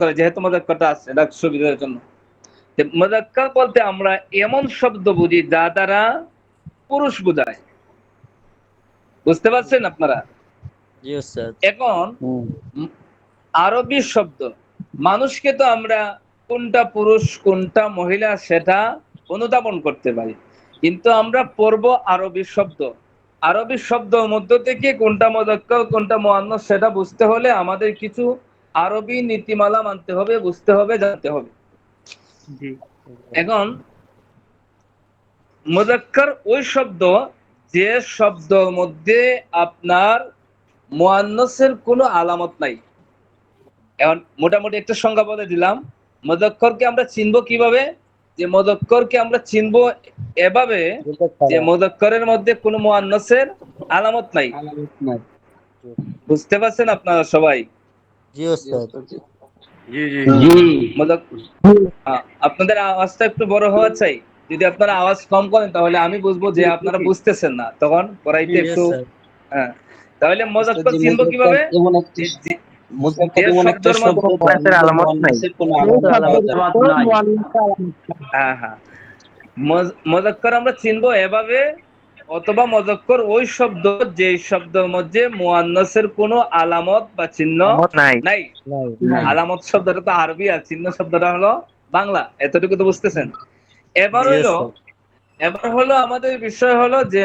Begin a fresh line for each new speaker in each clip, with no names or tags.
করে যেহেতু মোজাক্করটা আছে এটা সুবিধার জন্য। যে মোজাক্কর বলতে আমরা এমন শব্দ বুঝি যা দ্বারা পুরুষ বোঝায়। বুঝতে পারছেন আপনারা? এখন আরবি শব্দ মানুষকে তো আমরা কোনটা পুরুষ কোনটা মহিলা সেটা অনুধাবন করতে পারি। কিন্তু আমরা পড়ব আরবি শব্দ। আরবি শব্দ মধ্য থেকে কোনটা মোজাক্কর কোনটা মোয়ান্নস সেটা বুঝতে হলে আমাদের কিছু আরবি নীতিমালা মানতে হবে বুঝতে হবে জানতে হবে। এখন মোজাক্কর ওই শব্দ যে শব্দ মধ্যে আপনার মোয়ান্নসের কোনো আলামত নাই। এখন মোটামুটি একটা সংজ্ঞা বলে দিলাম। মোজাক্করকে আমরা চিনবো কীভাবে? যে মোজাক্করকে আমরা চিনবো এভাবে যে মোজাক্করের মধ্যে কোনো মোয়ান্নসের আলামত নাই। বুঝতে পারছেন আপনারা সবাই?
জি ওস্তাদ
মোজাক- হ্যাঁ, আপনাদের আওয়াজটা একটু বড় হওয়া চাই। যদি আপনারা আওয়াজ কম করেন তাহলে আমি বুঝব যে আপনারা বুঝতেছেন না। তখন পড়াইতে একটু হ্যাঁ। তাহলে মোজাক্কর চিনবো কীভাবে?
মোজাক্কর।
হ্যাঁ হ্যাঁ। মজ- আমরা চিনবো এভাবে। অথবা মোজাক্কর ওই শব্দ যে শব্দের মধ্যে মুয়ান্নাসের কোনো আলামত বা চিহ্ন
নাই।
নাই। আলামত শব্দটা তো আরবি আর চিহ্ন শব্দটা হলো বাংলা। এতটুকু তো বুঝতেছেন। এবার হলো এবার হলো আমাদের বিষয় হলো যে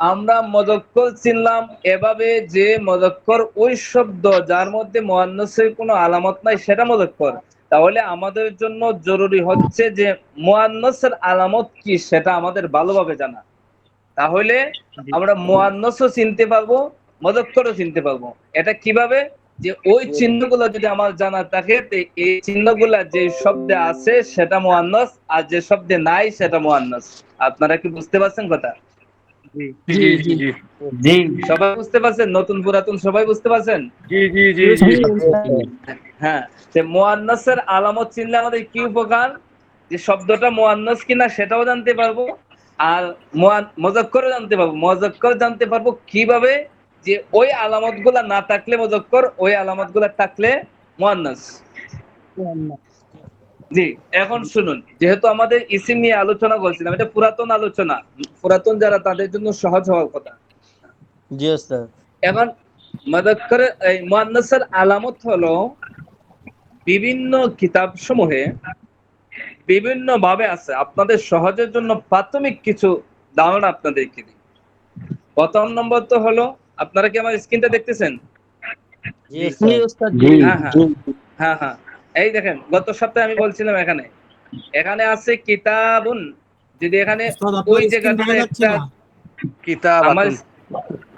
আমরা মদক্কর চিনলাম এভাবে যে মজক্কর ওই শব্দ যার মধ্যে মোয়ান্নসের কোনো আলামত নাই সেটা মদক্কর তাহলে আমাদের জন্য জরুরি হচ্ছে যে মোয়ান্নসের আলামত কি সেটা আমাদের ভালোভাবে জানা। তাহলে আমরা মোয়ান্নসও চিনতে পারব মদক্করও চিনতে পারব। এটা কীভাবে? যে ওই চিহ্নগুলো যদি আমার জানা থাকে তো এই চিহ্নগুলা যে শব্দে আছে সেটা মোয়ান্নস আর যে শব্দে নাই সেটা মোয়ান্নস। আপনারা কি বুঝতে পারছেন কথা? সবাই বুঝতে পারছেন? নতুন পুরাতন সবাই বুঝতে পারছেন? হ্যাঁ যে মোয়ান্নসের আলামত চিনলে আমাদের কি উপকার? যে শব্দটা মোয়ান্নস কিনা সেটাও জানতে পারব আর মজাক্করও জানতে পারব। মজাক্কর জানতে পারব কীভাবে যে ওই আলামতগুলা না থাকলে মজাক্কর ওই আলামতগুলা থাকলে মোয়ান্নস জি এখন শুনুন যেহেতু আমাদের ইসিম নিয়ে আলোচনা করছিলাম এটা পুরাতন আলোচনা পুরাতন যারা তাদের জন্য সহজ হওয়ার কথা।
জি ওস্তাদ।
এখন মাদাক্করের এই মুয়ান্নাসের আলামত হলো বিভিন্ন কিতাব সমূহে বিভিন্ন ভাবে আছে। আপনাদের সহজের জন্য প্রাথমিক কিছু ধারণা আপনাদেরকে দিই। প্রথম নম্বর তো হলো আপনারা কি আমার স্ক্রিনটা দেখতেছেন? হ্যাঁ হ্যাঁ। হ্যাঁ হ্যাঁ। এই দেখেন গত সপ্তাহে আমি বলছিলাম এখানে। এখানে আছে কিতাবুন। যদি এখানে ওই জায়গাতে একটা
কিতাব
আমার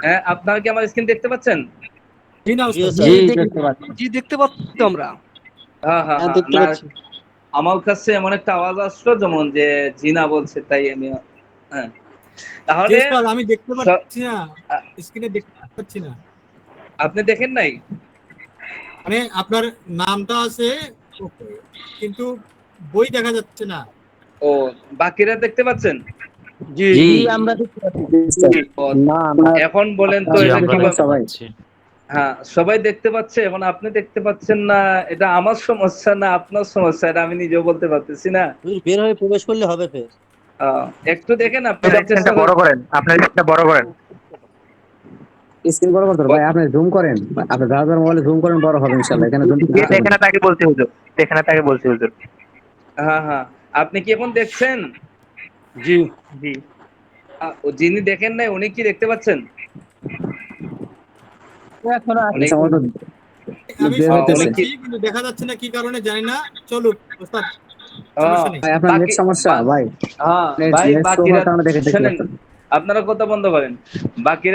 হ্যাঁ আপনারা কি আমার স্ক্রিন দেখতে পাচ্ছেন?
জি
দেখতে পাচ্ছি। আমরা।
হ্যাঁ হ্যাঁ
দেখতে পাচ্ছি।
আমার কাছে এমন একটা আওয়াজ আসলো যেমন যে জিনা বলছে তাই আমি হ্যাঁ। তাহলে
আমি দেখতে পাচ্ছি না। স্ক্রিনে দেখতে পাচ্ছি না।
আপনি দেখেন নাই?
মানে আপনার নামটা আছে কিন্তু বই দেখা যাচ্ছে না।
ও বাকিরা দেখতে পাচ্ছেন?
জি
আমরা
ও,
না না
এখন বলেন তো এটা কীভাবে
সবাই
হ্যাঁ সবাই দেখতে পাচ্ছে এখন আপনি দেখতে পাচ্ছেন না এটা আমার সমস্যা না আপনার সমস্যা এটা আমি নিজেও বলতে পারতেছি না।
বের হয়ে প্রবেশ করলে হবে ফের।
আহ, একটু দেখেন আপনি
স্ক্রিনটা বড় করেন আপনার স্ক্রিনটা বড় করেন।
স্ক্রিন বড় করতে ভাই আপনি জুম করেন। আপনি যার যার মোবাইলে জুম করেন বড় হবে ইনশাআল্লাহ এখানে জুম
এখানে তাকে বলছি হুজুর। এখানে তাকে বলছি হুজুর।
হ্যাঁ হ্যাঁ। আপনি কি এখন দেখছেন?
জি। জি
ও যিনি দেখেন নাই উনি কি দেখতে পাচ্ছেন উনি-
আচ্ছা, আমাদের
আমি
বের
শুনতে
হইতেছে।
পাচ্ছি, কিন্তু দেখা যাচ্ছে না কি কারণে জানি না। চলুক সমস্যা
ভাই আপনার নেট সমস্যা ভাই।
হ্যাঁ। আপনারা কথা বন্ধ করেন। বাকিরা